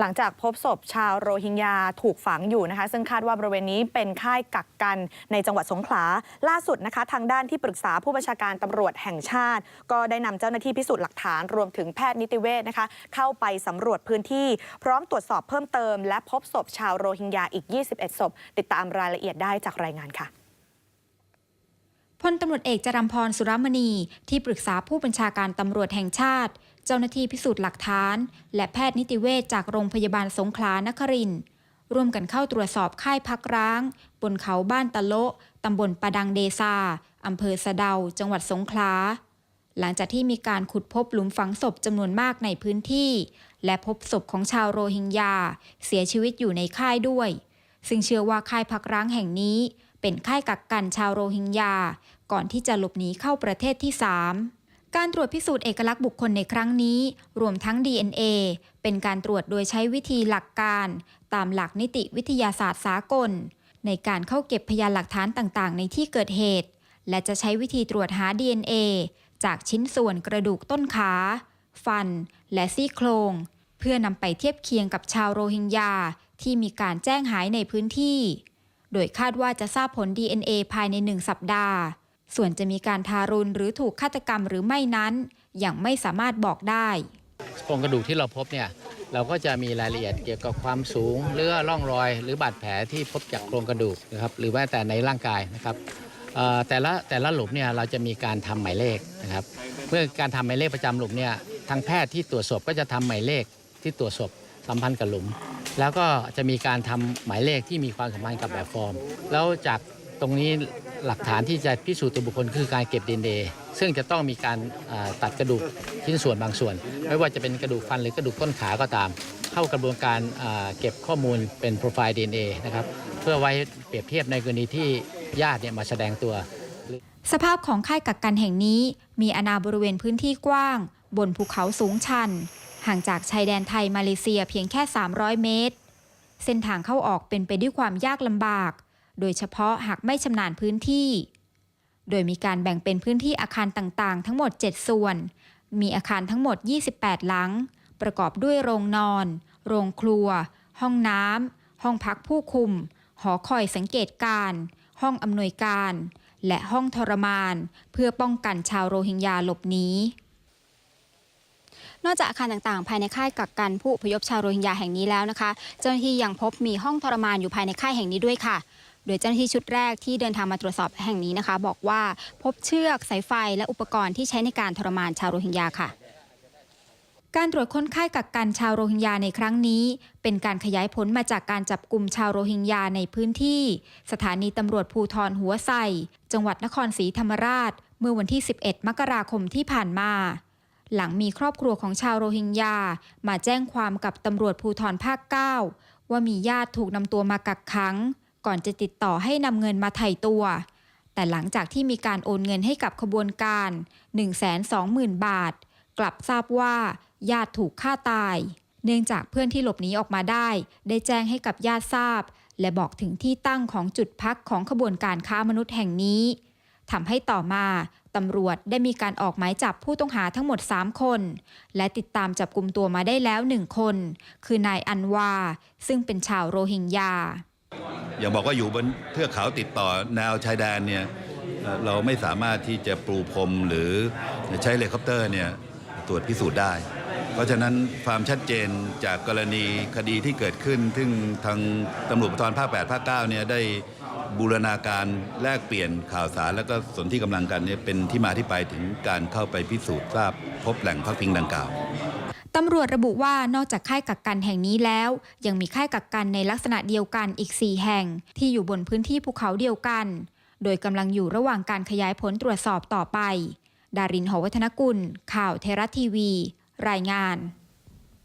หลังจากพบศพชาวโรฮิงญาถูกฝังอยู่นะคะ ซึ่งคาดว่าบริเวณนี้เป็นค่ายกักกันในจังหวัดสงขลาล่าสุดนะคะทางด้านที่ปรึกษาผู้บัญชาการตำรวจแห่งชาติ ก็ได้นำเจ้าหน้าที่พิสูจน์หลักฐานรวมถึงแพทย์นิติเวชนะคะเข้าไปสำรวจพื้นที่ พร้อมตรวจสอบเพิ่มเติม และพบศพชาวโรฮิงญาอีก 21 ศพ ติดตามรายละเอียดได้จากรายงานค่ะพลตำรวจเอกจรัมพรสุรมณีที่ปรึกษาผู้บัญชาการตำรวจแห่งชาติ เจ้าหน้าที่พิสูจน์หลักฐาน และแพทย์นิติเวชจากโรงพยาบาลสงขลานครินร์ร่วมกันเข้าตรวจสอบค่ายพักร้าง บนเขาบ้านตะโละตำบลปะดังเดซาอำเภอสะเดา จังหวัดสงขลา หลังจากที่มีการขุดพบหลุมฝังศพจำนวนมากในพื้นที่ และพบศพของชาวโรฮิงญาเสียชีวิตอยู่ในค่ายด้วย ซึ่งเชื่อว่าค่ายพักร้างแห่งนี้ เป็นค่ายกักกันชาวโรฮิงญาก่อนที่จะหลบหนีเข้าประเทศที่ 3 การตรวจพิสูจน์เอกลักษณ์บุคคลในครั้งนี้ รวมทั้ง DNA เป็นการตรวจโดยใช้วิธีหลักการ ตามหลักนิติวิทยาศาสตร์สากล ในการเข้าเก็บพยานหลักฐานต่างๆ ในที่เกิดเหตุ และจะใช้วิธีตรวจหา DNA จากชิ้นส่วนกระดูกต้นขา ฟัน และซี่โครง เพื่อนำไปเทียบเคียงกับชาวโรฮิงญาที่มีการแจ้งหายในพื้นที่ โดยคาดว่าจะทราบผล DNA ภายในหนึ่งสัปดาห์ ส่วนจะมีการทารุณหรือถูกฆาตกรรมหรือไม่นั้น ยังไม่สามารถบอกได้โครงกระดูกที่เราพบเนี่ยเราก็จะมีรายละเอียดเกี่ยวกับความสูงหรือร่องรอย หรือบาดแผลที่พบจากโครงกระดูกนะครับหรือแม้แต่ในร่างกายนะครับแต่ละแต่ละหลุมเนี่ยเราจะมีการทำหมายเลขนะครับเมื่อการทำหมายเลขประจำหลุมเนี่ยทางแพทย์ที่ตรวจศพก็จะทำหมายเลขที่ตรวจศพสัมพันธ์กับหลุม แล้วก็จะมีการทำหมายเลขที่มีความสัมพันธ์กับแบบฟอร์ม แล้วจากตรงนี้ หลักฐานที่จะพิสูจน์ตัวบุคคลคือการเก็บดีเอ็นเอซึ่งจะต้องมีการตัดกระดูกชิ้นส่วนบางส่วน ไม่ว่าจะเป็นกระดูกฟันหรือกระดูกต้นขาก็ตาม เข้ากระบวนการเก็บข้อมูลเป็นโปรไฟล์ DNA นเอนะครับเพื่อไว้เปรียบเทียบในกรณีที่ญาติเนี่ยมาแสดงตัว สภาพของค่ายกักกันแห่งนี้ มีอาณาบริเวณพื้นที่กว้าง บนภูเขาสูงชัน ห่างจากชายแดนไทยมาเลเซียเพียงแค่ 300 เมตร เส้นทางเข้าออกเป็นไปด้วยความยากลำบาก โดยเฉพาะหากไม่ชำนาญพื้นที่ โดยมีการแบ่งเป็นพื้นที่อาคารต่างๆ ทั้งหมด 7 ส่วน มีอาคารทั้งหมด 28 หลัง ประกอบด้วยโรงนอน โรงครัว ห้องน้ำ ห้องพักผู้คุม หอคอยสังเกตการณ์ห้องอำนวยการ และห้องทรมาน เพื่อป้องกันชาวโรฮิงญาหลบหนีนอกจากอาคารต่างๆ ภายในค่ายกักกันผู้อพยพชาวโรฮิงญาแห่งนี้แล้วนะคะ เจ้าหน้าที่ยังพบมีห้องทรมานอยู่ภายในค่ายแห่งนี้ด้วยค่ะ โดยเจ้าหน้าที่ชุดแรกที่เดินทางมาตรวจสอบแห่งนี้นะคะ บอกว่าพบเชือกสายไฟและอุปกรณ์ที่ใช้ในการทรมานชาวโรฮิงญาค่ะ การตรวจค้นค่ายกักกันชาวโรฮิงญาในครั้งนี้ เป็นการขยายผลมาจากการจับกลุ่มชาวโรฮิงญาในพื้นที่ สถานีตำรวจภูทรหัวไซจังหวัดนครศรีธรรมราช เมื่อวันที่ 11 มกราคมที่ผ่านมาหลังมีครอบครัวของชาวโรฮิงญา มาแจ้งความกับตำรวจภูทรภาค 9 ว่ามีญาติถูกนำตัวมากักขัง ก่อนจะติดต่อให้นำเงินมาไถ่ตัว แต่หลังจากที่มีการโอนเงินให้กับขบวนการ 120,000 บาท กลับทราบว่า ญาติถูกฆ่าตาย เนื่องจากเพื่อนที่หลบหนีออกมาได้ ได้แจ้งให้กับญาติทราบ และบอกถึงที่ตั้งของจุดพักของขบวนการค้ามนุษย์แห่งนี้ทำให้ต่อมาตำรวจได้มีการออกหมายจับผู้ต้องหาทั้งหมด 3 คน และติดตามจับกลุ่มตัวมาได้แล้ว 1 คน คือนายอันวา ซึ่งเป็นชาวโรฮิงญา อย่างบอกว่าอยู่บนเทือกเขาติดต่อแนวชายแดนเนี่ยเราไม่สามารถที่จะปลูพรมหรือใช้เฮลิคอปเตอร์เนี่ยตรวจพิสูจน์ได้ เพราะฉะนั้นความชัดเจนจากกรณีคดีที่เกิดขึ้น ซึ่งทางตำรวจภูธรภาค 8 ภาค 9 เนี่ยได้บูรณาการแลกเปลี่ยนข่าวสารแล้วก็สนที่กำลังกันเนี่ยเป็นที่มาที่ไปถึงการเข้าไปพิสูจน์ทราบพบแหล่งพักพิงดังกล่าว ตำรวจระบุว่านอกจากค่ายกักกันแห่งนี้แล้ว ยังมีค่ายกักกันในลักษณะเดียวกันอีก 4 แห่ง ที่อยู่บนพื้นที่ภูเขาเดียวกัน โดยกำลังอยู่ระหว่างการขยายผลตรวจสอบต่อไป ดารินหอวัฒนกุล ข่าวเทราทีวี รายงาน